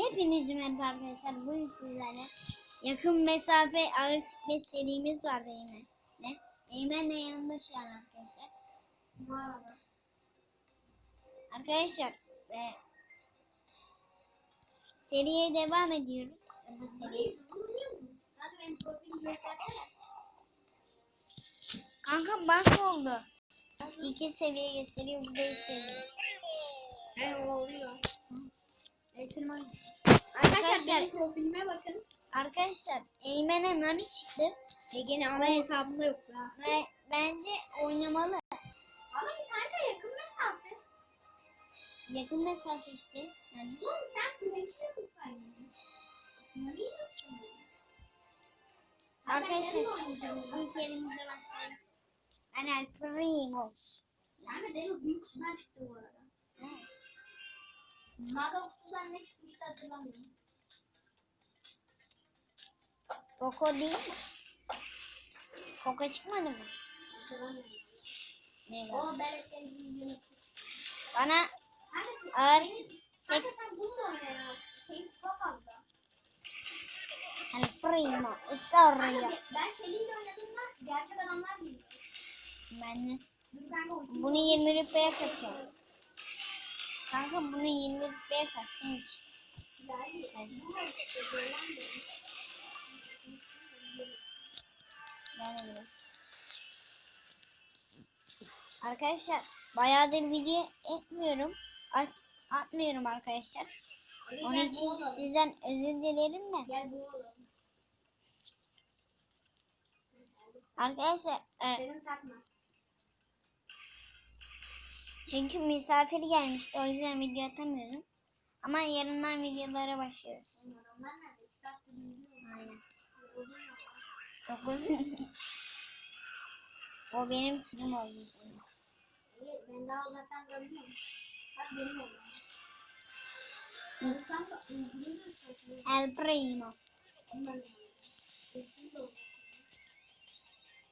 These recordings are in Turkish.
Hepinize merhaba arkadaşlar. Bugün sizlerle yakın mesafe ağır siklet serimiz vardı Eymen. Ne? Eymen de yanımda şu an arkadaşlar. Merhaba. Arkadaşlar e, seriye devam ediyoruz. Bu seri. Kanka bak oldu. İki seviye gösteriyor. Bu beş seviye. Ne oluyor? Arkadaşlar, Arkadaşlar benim profilime bakın. arkadaşlar Eymen'e nani çıktı. E gene ana hesabımda yok ya. Ve bence oynamalı. Ama kanka yakın mesafe. Yakın mesafe işte. Yani Oğlum sen French'e yapılsaydın. Diyorsun? Arkadaşlar ilk yerimize başlayalım. Ben El Primo. Yani Deniz büyük sudan çıktı bu arada. Maga sudan ne çıkmıştı hatırlamıyorum. Koko değil mi? Koko çıkmadı mı? Hatırlamıyorum. O. Bana ağır Kanka sen bunu da oyna ya. Şey Primo. Kanka Soruyor. ben- Shelly'yle oynadığımda gerçek adamlar geliyor. Ben de bunu 20 rüpeye katıyorum. Kanka bunu 20 rüpeye kattım. geldi. Bunlar işte. Arkadaşlar bayağıdır video etmiyorum. At- atmıyorum arkadaşlar. Onun için sizden özür dilerim de. Arkadaşlar e. çünkü misafir gelmişti o yüzden video atamıyorum. Ama yarından videolara başlıyoruz. 9 O benim kilim oldu. Ben daha uzaktan mi? El Primo.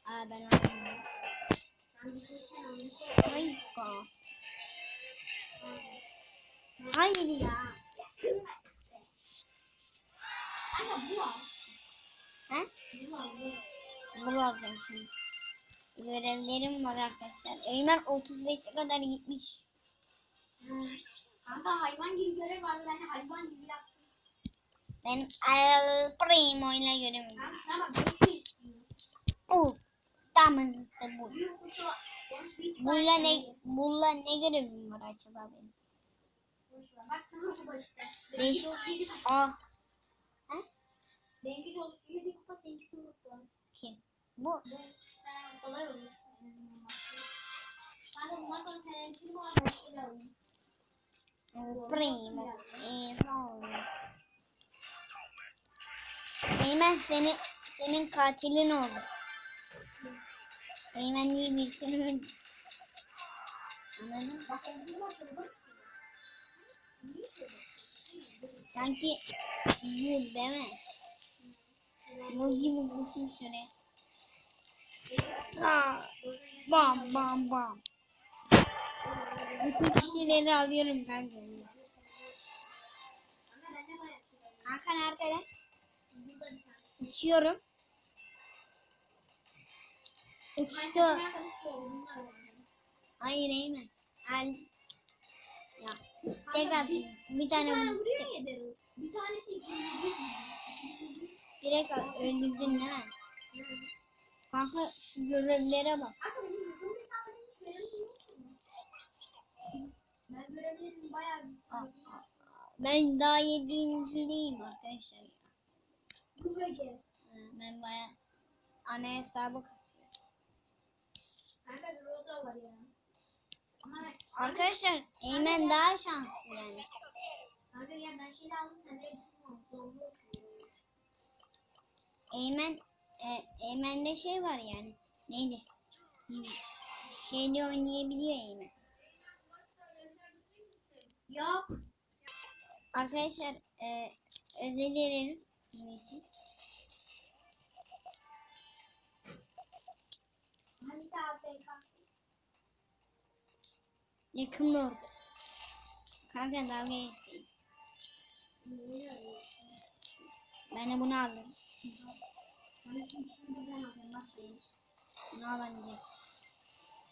Aa ben sen onu Hayır. Ya. Kanka bu. Bulacağım şimdi. Görevlerim var arkadaşlar. Eymen 35'e kadar gitmiş. Kanka hayvan gibi görev vardı ben hayvan gibi yaptım. Ben El Primo ile sana bak 500 istiyor. Bu. Tamam işte bu. Büyük kutu Bununla ne, bununla ne görevim var acaba benim? Beş. Benimki de 37 kupa. Aa. He? Benimki de 37 kupa seninki 0 kupa. Kim? Bu. Ha, kolay. El Primo. Eymen seni, senin katilin oldu. Birisini öldü? Anladın ben. Sanki bu değil mi? Kusur şuraya. Aa, Bam bam bam. Bütün kişileri alıyorum lan? Burada bir tane. Uçuyorum. Uçtu. Hayır Eymen. Al. Ya. Tek atayım. Bir Bir tane tane vur. vuruyor ya Daryl. Bir tanesi ikimiz Direkt at. Öldürdün değil mi? Kanka şu görevlere bak. Ben görevlerim bayağı. Ben daha yedinciliyim arkadaşlar. ya. Ha, Ben baya ana hesabı kasıyorum. Kanka Groza var ya. Ama ben, Arkadaşlar Eymen daha şanslı yani. Eymen e, Eymen'de şey var yani. Neydi? Şeyde oynayabiliyor Eymen. Yok. Arkadaşlar e, özür dilerim için. Hani daha FK. Yakın orada. Kanka dalga geçsin. Ben de bunu aldım. Bunu alamayacağız.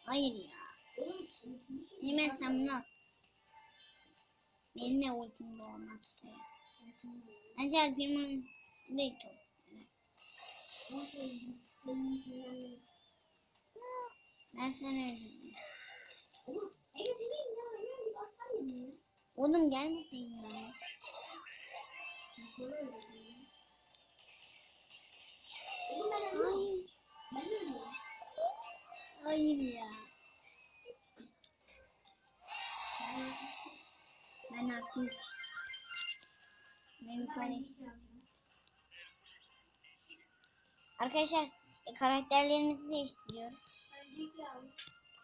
Hayır ya. Eymen sen bunu al. Benim de ultim olmak üzere. Bence Alpirman'ın değil çok. İçin Ben sana özledim. Oğlum Ege senin ya. Hayır. Hayır ya. Ben haklıyım. Benim Ben panik. Arkadaşlar e, karakterlerimizi değiştiriyoruz.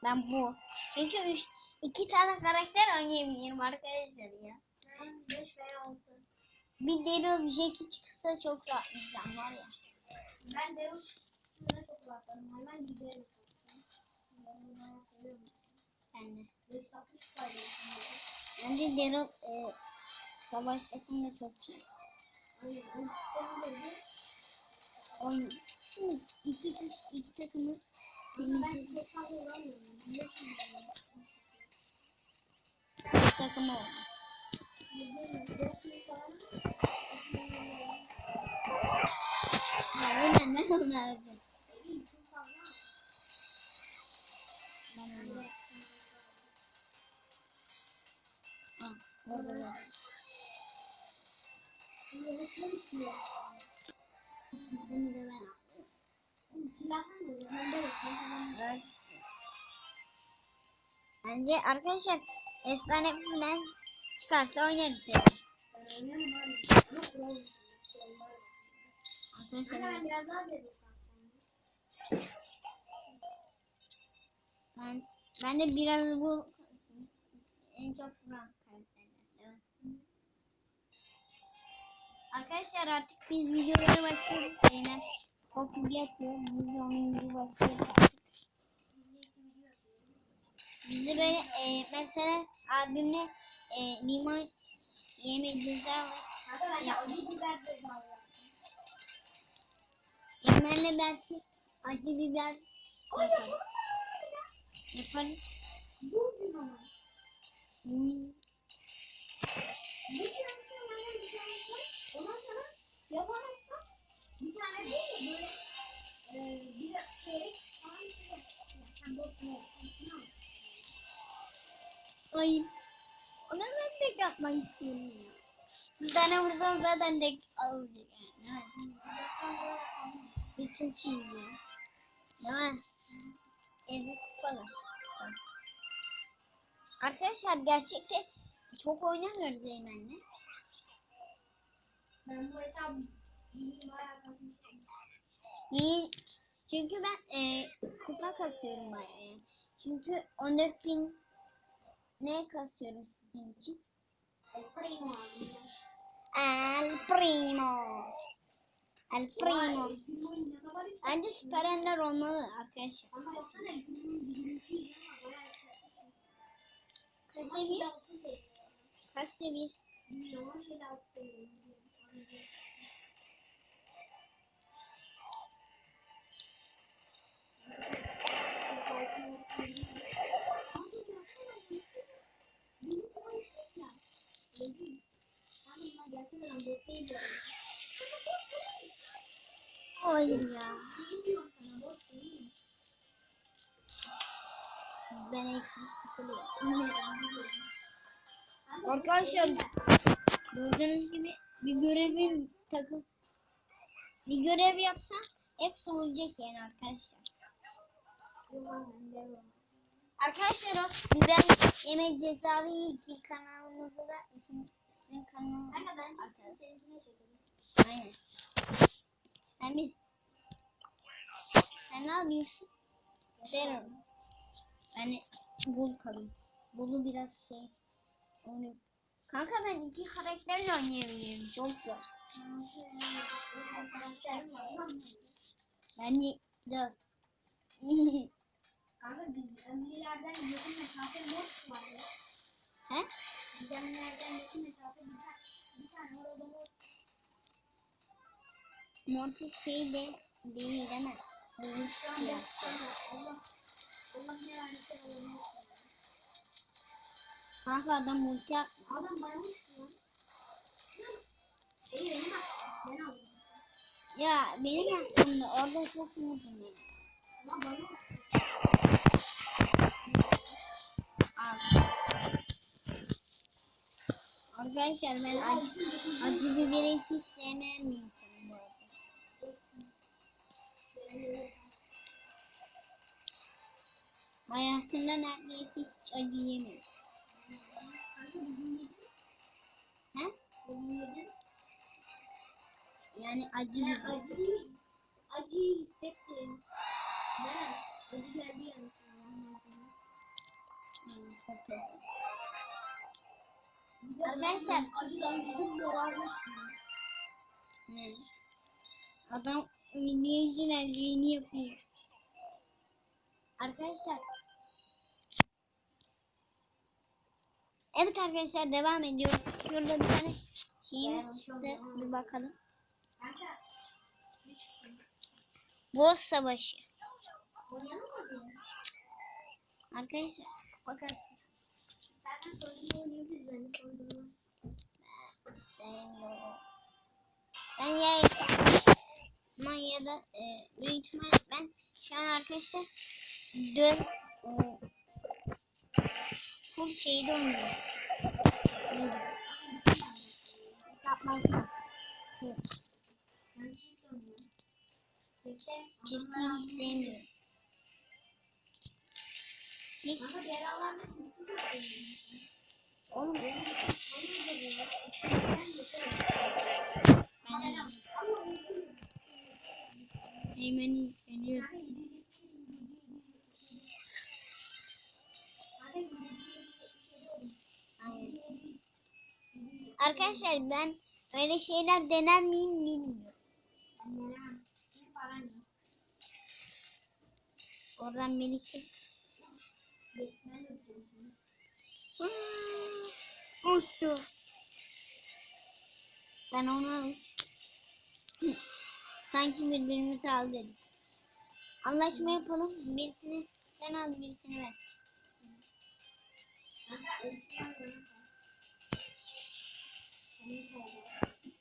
Ben bu. Çünkü üç, iki tane karakter oynayabilirim arkadaşlar ya. Ben 5 veya 6. Bir Daryl Jackie çıksa çok rahatlayacağım var ya. Ben de üstüne çok rahatladım. Hemen giderim. Ben de. 560 paylaşıyorum. Bence Daryl e, savaş takımda çok iyi. Aynen. Uf, iki, iki takımı Takımı oldu. Ya. Ben onu alacağım. Ha, orada da. Bunu da ben aldım. Bence arkadaşlar efsane falan çıkarsa oynarız ya. Arkadaşlar ben ben de biraz bu en çok. Evet. Arkadaşlar artık biz videolara başlıyoruz. Kopya yapıyor. Biz de onun gibi başlıyoruz artık. Biz de böyle e, mesela abimle e, limon yeme ceza var. Yemenle belki acı biber yaparız. Yaparız. Hmm. Bir tane değil de böyle e, bir şey sen olsun. Ay. Ona ben tek atmak istiyorum ya. Bir tane vursan zaten tek alacak yani. Biz çok iyiyiz ya. Değil mi? Ezik falan. Arkadaşlar gerçekte çok oynamıyoruz Eymen'le. Ben bu hesabı Niye? Çünkü ben e, kupa kasıyorum bayağı. Çünkü 14 bin ne kasıyorum sizin için? El primo. El Primo. El Primo. Bence süper ender olmalı arkadaşlar. Yükseltmişim. Kaç seviye? Kaç seviye? Hayır ya. Ben eksik sıkılıyorum. Arkadaşlar gördüğünüz gibi bir görevi takım bir görev yapsam hepsi olacak yani arkadaşlar. Arkadaşlar o biber yeme cezavi iki kanalımızda da ikinci kanalımızda Kanka ben arkadaşlar. seninkine çekelim. Aynen. Sen bir sen ne yapıyorsun? Derim. Ben bul kalayım. Bulu biraz şey onu Kanka ben iki karakterle oynayabilirim. Çok zor. Ben de. Kanka gizemlilerden yakın mesafe boş var ya. He? Gizemlilerden yakın mesafe biter. Bir tane orada mor. Mortis şey de değil değil mi? Risk yaptı. Allah. Allah ne verdiyse olanı. Kanka adam yapma. Adam bayılmış mı? Şey benim. Ben aldım. Ya benim aklımda orada çok ya. Lan bana. Arkadaşlar ben acı, acı biberi hiç sevmeyen bir insanım bu arada. Hayatımda neredeyse hiç acı yemedim. He? Yani acı Ben acıyı, acıyı hissettim. Ben acı geldi kötü. Arkadaşlar. Adam videocu verdiğini yapıyor. Arkadaşlar. Evet arkadaşlar devam ediyoruz. Şurada bir tane şeyimiz çıktı. Bir bakalım. Boss savaşı. Arkadaşlar bakın. Ben. Sevmiyorum. Ben ya ya da e, büyük ihtimal ben şu an arkadaşlar dört e, full şeyde oynuyorum. Yapmazdım. Ben çift oynuyorum. Bekle. Çifti hiç sevmiyorum. Oğlum Eymen'i yükleniyor. Arkadaşlar ben öyle şeyler dener miyim bilmiyorum. Oradan birlikte. Uçtu. Ben ona uç. Sanki birbirimizi al dedik. Anlaşma yapalım. Birisini sen al birisini ver.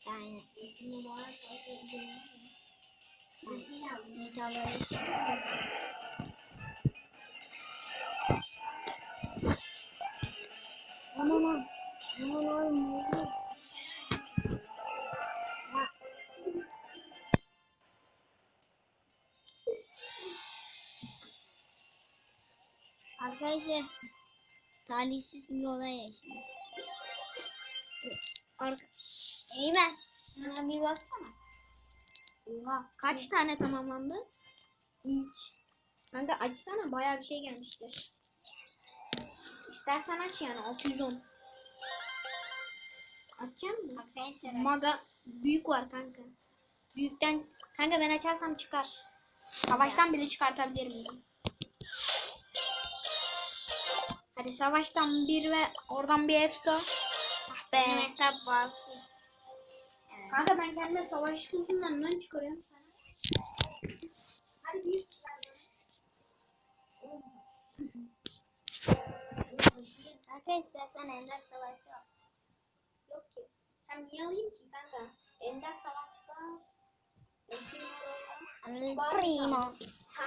Aynen. Metaları Aman aman. Aman aman. Arkadaşlar talihsiz bir olay yaşadım. Arka... Eymen şuna bir baksana. Oha. Kaç tane tamamlandı? 3. Kanka açsana bayağı bir şey gelmiştir. İstersen aç yani 610. Açacak mısın? Arkadaşlar Maga büyük var kanka. Büyükten kanka ben açarsam çıkar. Savaştan bile çıkartabilirim. Hadi savaştan bir ve oradan bir efsa. Ah benim be. hesap bağımsız. Kanka ben kendime savaş kutusundan çıkarıyorum sana. Hadi bir Arkadaşlar sen Ender Savaşı al. Yok ki. Hem niye alayım ki kanka? Ender savaşta. El Primo.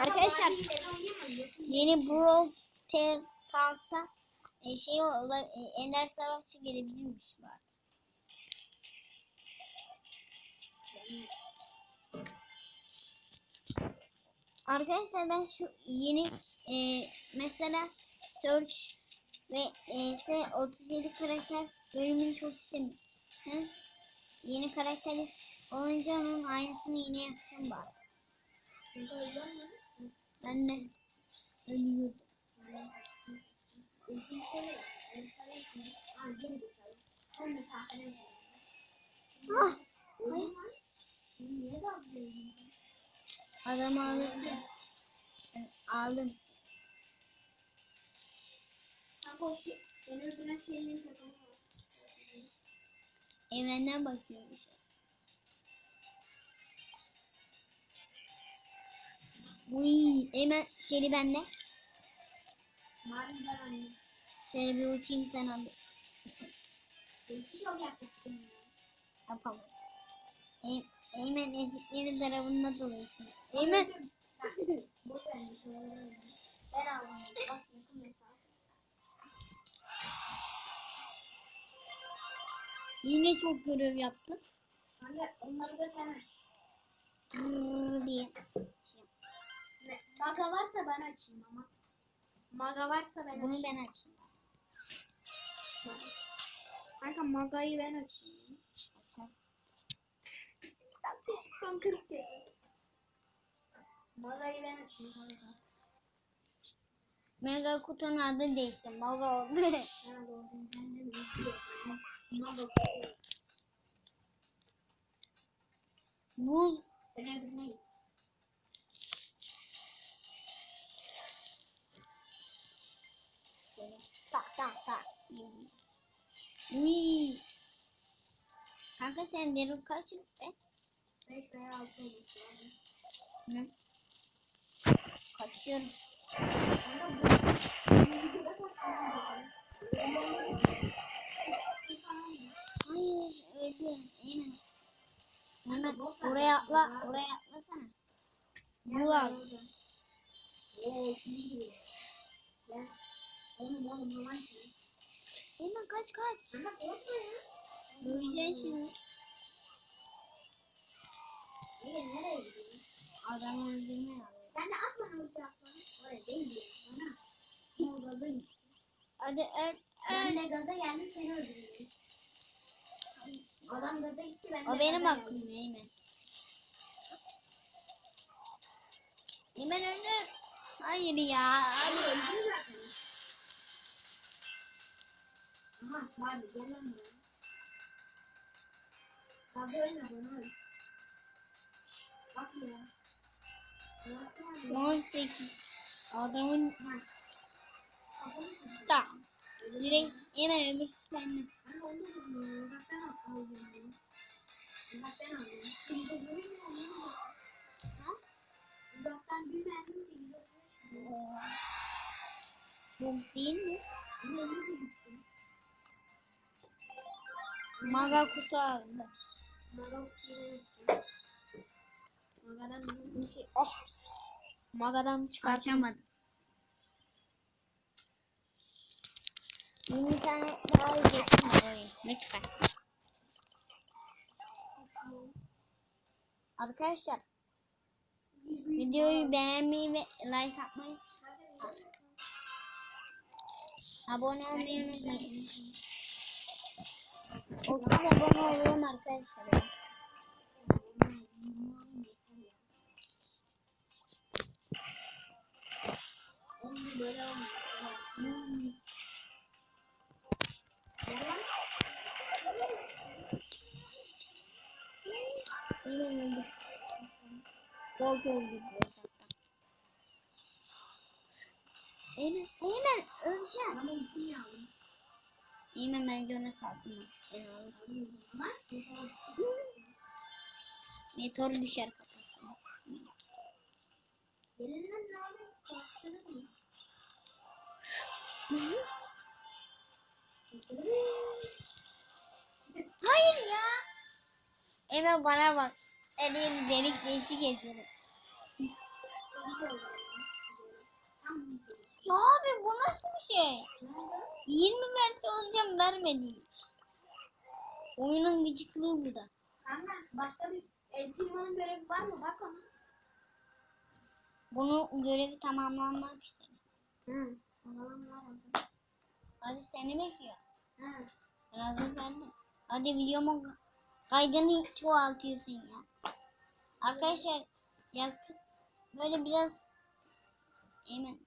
Arkadaşlar yeni Brawl Talk'ta e, şey ola, e, Ender Savaşçı gelebilirmiş var. Arkadaşlar ben şu yeni e, mesela Search ve e, ise 37 karakter bölümünü çok istemişsiniz. Yeni karakteri olunca onun aynısını yine yapacağım bari. Ben de ölüyordum. Ah! Adamı alırken ben aldım. Evrenden bakıyorum şu an. Uy, hemen şeri bende. Mavi ben anne. Şöyle bir uçayım sen al. Belki şov yapacaksın ya. Yapalım. Ey- Eymen ezikleri tarafında doluyorsun. Eymen. Boş ver. Ben aldım. Bak yakın mesafe. Yine çok görev yaptın. Anne onları da sen aç. Brrr diye. Ne- Maga varsa ben açayım ama. Maga varsa ben Bunu açayım. ben açayım. Kanka Maga'yı ben açayım. Açarsın. Son 40 çekim. Maga'yı ben açayım. Mega kutunun adı değişti. Maga oldu. Ha doğru. Ben de izliyorum. Maga. Bu Sen öbürüne git. tak tak tak. Uy. Kanka sen derin kaç be? 5 veya 6 olmuş? Kaçıyorum. Kanka bu. Hayır öldüm. Eymen. Eymen oraya atla. Oraya atlasana. Bul al. Oo şimdi gibi. Ben oğlum oğlum normal şey. Eymen kaç kaç. Öleceksin şimdi. Adamı öldürme ya. Sen de at bana ulti atmanı. Oraya değil. Ne. Hadi öl. Ben öl. de gaza geldim seni öldürüyorum. Adam gaza gitti ben O benim hakkım. Eymen. Eymen öldür. Hayır ya. Zaten. Aha Barbie gel lan buraya. Barbie ölme bana öl. Bak ya. Burası nerede? 18. Adamın Ha. Direkt hemen öbür kendim. Bu değil mi? Maga kutu aldı. Maga kutu Magadan bir şey. Oh. Magadan çıkartamadım. 20 tane daha geçsin oyun. Lütfen. Arkadaşlar videoyu beğenmeyi ve like atmayı abone olmayı unutmayın. O kadar abone oluyorum arkadaşlar. Böyle olmuyor. Hemen öldü. Bol öldü diyor zaten. Eymen, öleceğim. Eymen. Ben alırım. Ama Meteor düşer kafasına. Ne aldım? Korktun? Hayır ya. Eymen bana bak. Elini delik deşik ediyorum. Ya abi bu nasıl bir şey? 20 verse olacağım vermedi hiç. Oyunun gıcıklığı bu da. Kanka başka bir el firmanın görevi var mı? Bak ona. Bunun görevi tamamlanmamış senin. Hı. Onalan lazım. Hadi seni bekliyor. Hı. Ben hazır verdim. Hadi videomun kaydını çoğaltıyorsun ya. Arkadaşlar yakın böyle biraz Eymen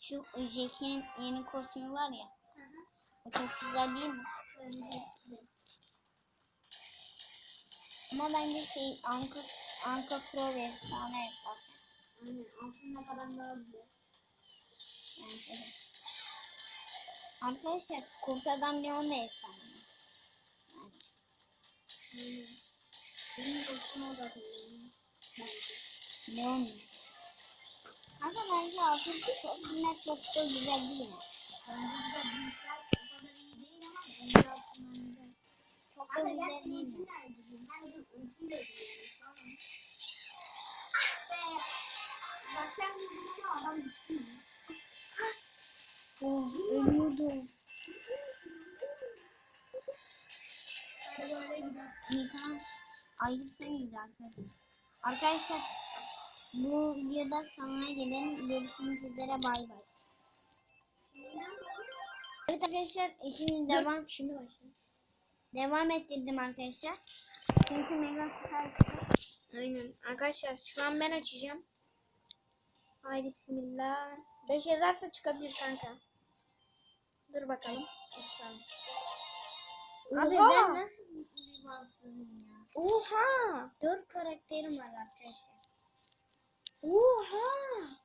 şu Jackie'nin yeni kostümü var ya. Hı hı. O çok güzel değil mi? Ama bence şey Anka Anka Pro ve efsane yapar. Aynen. Altında kalan daha güzel. Arkadaşlar Kurt Adam Leon da efsane. Dostum o zaten. Bence. Ne olmuyor? Kanka bence altıncı kombinler çok da güzel değil mi? Ama. Çok da güzel gerçi değil mi? ama. Oh ölüyordum. Böyle tamam. Ayırsın iyice arkadaşlar. Arkadaşlar bu videoda sonuna gelelim. Görüşmek üzere bay bay. Evet arkadaşlar şimdi devam Şimdi başla. devam ettirdim arkadaşlar. Çünkü mega süper Aynen. Arkadaşlar şu an ben açacağım. Haydi bismillah. 5 yazarsa çıkabilir kanka. Dur bakalım. İnşallah. Abi ben nasıl bir bansızım ya? Oha! Dört karakterim var arkadaşlar. Oha!